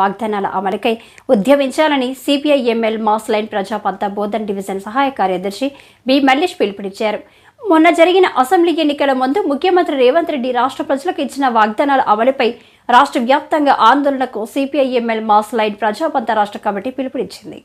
వాగ్దానాల అమలుకై ఉద్యమించాలని CPI ML mass line Prajapantha Bodhan division సహాయ కార్యదర్శి బి మల్లేష్ పిలుపునిచ్చారు. మొన్న జరిగిన అసెంబ్లీ ఎన్నికల ముందు ముఖ్యమంత్రి రేవంత్ రెడ్డి రాష్ట్ర ప్రజలకు ఇచ్చిన వాగ్దానాల అమలుపై రాష్ట్ర వ్యాప్తంగా ఆందోళనకు CPI ML mass line Prajapantha రాష్ట్ర కమిటీ పిలుపునిచ్చింది.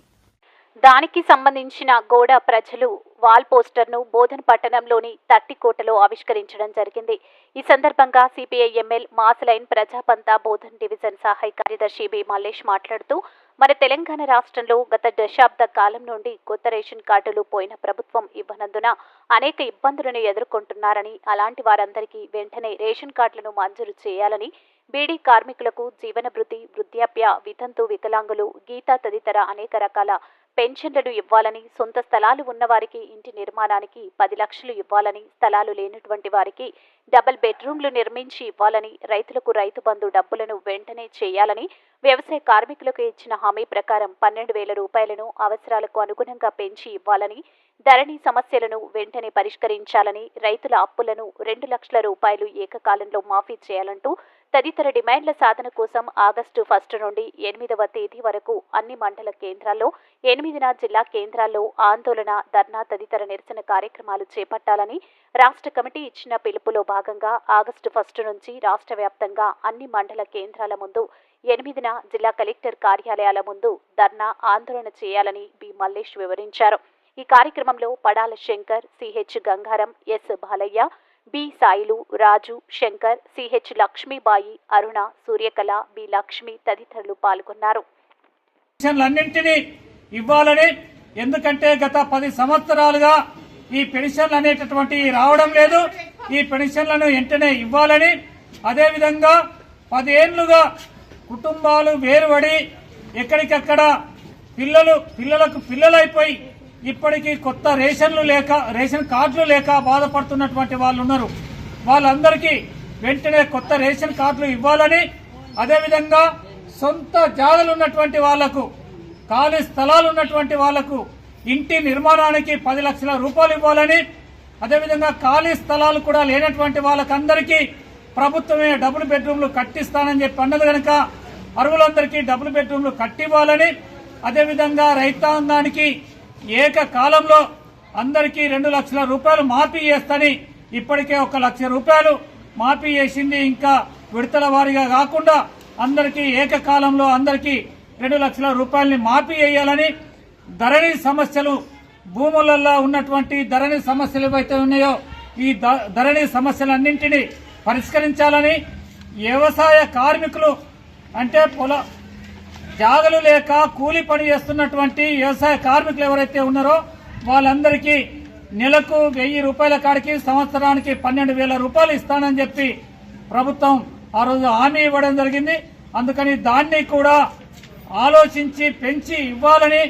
దానికి సంబంధించిన గోడ ప్రజలు వాల్ పోస్టర్ను బోధన్ పట్టణంలోని తట్టికోటలో ఆవిష్కరించడం జరిగింది. ఈ సందర్భంగా CPI ML mass line Prajapantha Bodhan division సహాయ కార్యదర్శి బి మల్లేష్ మాట్లాడుతూ మన తెలంగాణ రాష్ట్రంలో గత దశాబ్ద కాలం నుండి కొత్త రేషన్ కార్డులు పోయిన ప్రభుత్వం ఇవ్వనందున అనేక ఇబ్బందులను ఎదుర్కొంటున్నారని అలాంటి వారందరికీ వెంటనే రేషన్ కార్డులను మంజూరు చేయాలని బీడీ కార్మికులకు జీవనభృతి వృద్ధాప్య వితంతు వికలాంగులు గీత తదితర అనేక రకాల పెన్షన్లను ఇవ్వాలని సొంత స్థలాలు ఉన్నవారికి ఇంటి నిర్మాణానికి పది లక్షలు ఇవ్వాలని స్థలాలు లేనటువంటి వారికి డబుల్ బెడ్రూమ్లు నిర్మించి ఇవ్వాలని రైతులకు రైతు బంధు డబ్బులను వెంటనే చేయాలని వ్యవసాయ కార్మికులకు ఇచ్చిన హామీ ప్రకారం పన్నెండు వేల రూపాయలను అవసరాలకు అనుగుణంగా పెంచి ఇవ్వాలని ధరణి సమస్యలను వెంటనే పరిష్కరించాలని రైతుల అప్పులను రెండు లక్షల రూపాయలు ఏకకాలంలో మాఫీ చేయాలంటూ తదితర డిమాండ్ల సాధన కోసం ఆగస్టు ఫస్ట్ నుండి ఎనిమిదవ తేదీ వరకు అన్ని మండల కేంద్రాల్లో ఎనిమిదిన జిల్లా కేంద్రాల్లో ఆందోళన ధర్నా తదితర నిరసన కార్యక్రమాలు చేపట్టాలని రాష్ట్ర కమిటీ ఇచ్చిన పిలుపులో భాగంగా ఆగస్టు ఫస్ట్ నుంచి రాష్ట్ర వ్యాప్తంగా అన్ని మండల కేంద్రాల ముందు ఎనిమిదిన జిల్లా కలెక్టర్ కార్యాలయాల ముందు ధర్నా ఆందోళన చేయాలని బి. మల్లేష్ వివరించారు. ఈ కార్యక్రమంలో Padala Shankar CH Gangaram S. Balayya B. Sailu Raju Shankar CH Lakshmibai Aruna Suryakala B. Lakshmi తదితరులు పాల్గొన్నారు. పెన్షన్లన్నింటినీ ఇవ్వాలని ఎందుకంటే గత పది సంవత్సరాలుగా ఈ పెన్షన్లు అనేటటువంటి రావడం లేదు. ఈ పెన్షన్లను వెంటనే ఇవ్వాలని అదేవిధంగా పదేళ్ళుగా కుటుంబాలు వేరుపడి ఎక్కడికక్కడ పిల్లలు పిల్లలకు పిల్లలైపోయి ఇప్పటికీ కొత్త రేషన్లు లేక రేషన్ కార్డులు లేక బాధపడుతున్నటువంటి వాళ్ళు ఉన్నారు వాళ్ళందరికీ వెంటనే కొత్త రేషన్ కార్డులు ఇవ్వాలని అదేవిధంగా సొంత జాగలు ఉన్నటువంటి వాళ్ళకు ఖాళీ స్థలాలు ఉన్నటువంటి వాళ్ళకు ఇంటి నిర్మాణానికి పది లక్షల రూపాయలు ఇవ్వాలని అదేవిధంగా ఖాళీ స్థలాలు కూడా లేనటువంటి వాళ్ళకందరికీ ప్రభుత్వమే డబుల్ బెడ్రూమ్లు కట్టిస్తానని చెప్పి అన్నది కనుక అరువులందరికీ డబుల్ బెడ్రూమ్లు కట్టివ్వాలని అదేవిధంగా రైతాంగానికి ఏకకాలంలో అందరికీ రెండు లక్షల రూపాయలు మాఫీ చేస్తని ఇప్పటికే ఒక లక్ష రూపాయలు మాఫీ చేసింది ఇంకా విడతల వారీగా కాకుండా అందరికీ ఏకకాలంలో అందరికీ రెండు లక్షల రూపాయలని మాఫీ చేయాలని ధరణి సమస్యలు భూములలో ఉన్నటువంటి ధరణి సమస్యలు ఏవైతే ఉన్నాయో ఈ ధరణి సమస్యలన్నింటినీ పరిష్కరించాలని వ్యవసాయ కార్మికులు అంటే పొల జాగలు లేక కూలి పని చేస్తున్నటువంటి వ్యవసాయ కార్మికులు ఎవరైతే ఉన్నారో వాళ్ళందరికీ నెలకు వెయ్యి రూపాయల కాడికి సంవత్సరానికి పన్నెండు వేల రూపాయలు ఇస్తానని చెప్పి ప్రభుత్వం ఆ రోజు హామీ ఇవ్వడం జరిగింది. అందుకని దాన్ని కూడా ఆలోచించి పెంచి ఇవ్వాలని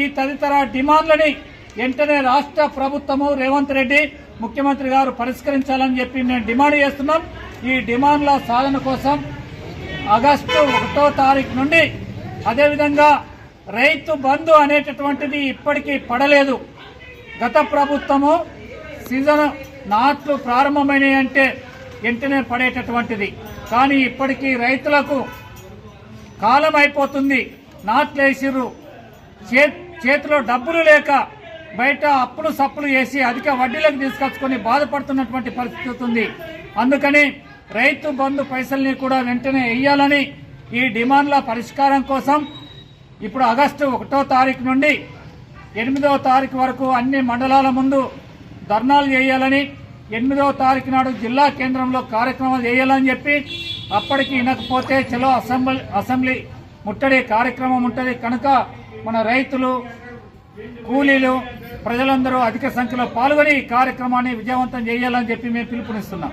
ఈ తదితర డిమాండ్లని వెంటనే రాష్ట్ర ప్రభుత్వము రేవంత్ రెడ్డి ముఖ్యమంత్రి గారు పరిష్కరించాలని చెప్పి మేము డిమాండ్ చేస్తున్నాం. ఈ డిమాండ్ల సాధన కోసం ఆగస్టు ఒకటో తారీఖు నుండి అదేవిధంగా రైతు బంధు అనేటటువంటిది ఇప్పటికీ పడలేదు. గత ప్రభుత్వము సీజన్ నాట్లు ప్రారంభమైనవి అంటే వెంటనే పడేటటువంటిది. కానీ ఇప్పటికీ రైతులకు కాలం అయిపోతుంది. నాట్లు వేసిర్రు చే- చేతిలో డబ్బులు లేక బయట అప్పులు సప్పులు వేసి అధిక వడ్డీలకు తీసుకొచ్చుకొని బాధపడుతున్నటువంటి పరిస్థితి ఉంది. అందుకని రైతు బంధు పైసల్ని కూడా వెంటనే వేయాలని ఈ డిమాండ్ల పరిష్కారం కోసం ఇప్పుడు ఆగస్టు ఒకటో తారీఖు నుండి ఎనిమిదవ తారీఖు వరకు అన్ని మండలాల ముందు ధర్నాలు చేయాలని ఎనిమిదవ తారీఖు నాడు జిల్లా కేంద్రంలో కార్యక్రమాలు చేయాలని చెప్పి అప్పటికి వినకపోతే చలో అసెంబ్లీ అసెంబ్లీ ముట్టడి కార్యక్రమం ఉంటుంది. కనుక మన రైతులు కూలీలు ప్రజలందరూ అధిక సంఖ్యలో పాల్గొని ఈ కార్యక్రమాన్ని విజయవంతం చేయాలని చెప్పి మేము పిలుపునిస్తున్నాం.